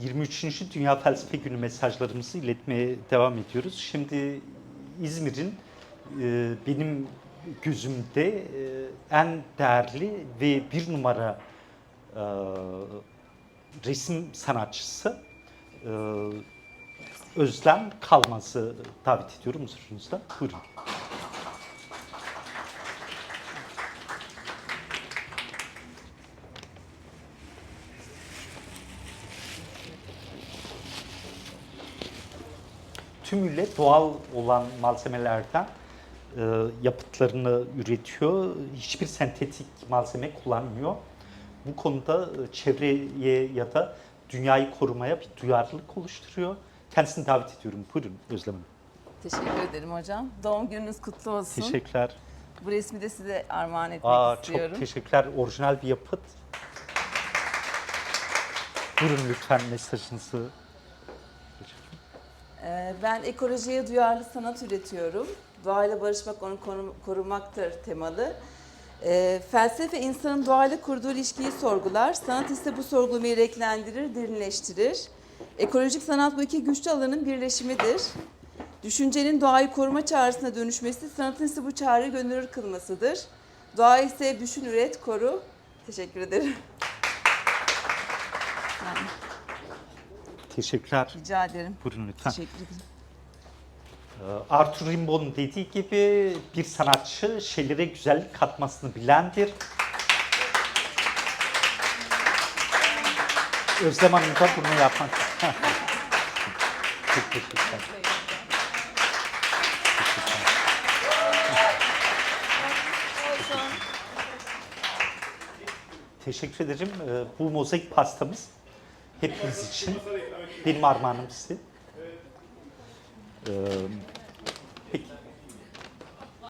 23. Dünya Felsefe Günü mesajlarımızı iletmeye devam ediyoruz. Şimdi İzmir'in e, benim gözümde e, en değerli ve bir numara e, resim sanatçısı e, Özlem Kalmaz'ı davet ediyorum huzurunuzda. Buyurun. Tümüyle doğal olan malzemelerden e, yapıtlarını üretiyor. Hiçbir sentetik malzeme kullanmıyor. Bu konuda e, çevreye ya da dünyayı korumaya bir duyarlılık oluşturuyor. Kendisini davet ediyorum. Buyurun Özlem Hanım. Teşekkür ederim hocam. Doğum gününüz kutlu olsun. Teşekkürler. Bu resmi de size armağan etmek Aa, istiyorum. çok teşekkürler. Orijinal bir yapıt. Buyurun lütfen mesajınızı. Ee, Ben ekolojiye duyarlı sanat üretiyorum. Doğayla barışmak, onu koru- korumaktır temalı. Ee, felsefe insanın doğayla kurduğu ilişkiyi sorgular. Sanat ise bu sorgulamayı renklendirir, derinleştirir. Ekolojik sanat bu iki güçlü alanın birleşimidir. Düşüncenin doğayı koruma çağrısına dönüşmesi, sanatın ise bu çağrıyı gönüllü kılmasıdır. Doğa ise düşün, üret, koru. Teşekkür ederim. Teşekkürler. rica ederim. Buyurun lütfen. Teşekkür ederim. Ee, Arthur Rimbaud'un dediği gibi bir sanatçı şeylere güzellik katmasını bilendir. Özlem Hanım da bunu yapmak. Çok teşekkürler. Teşekkür ederim. Ee, Bu mozaik pastamız hepiniz için. Benim armağanım size. Ee,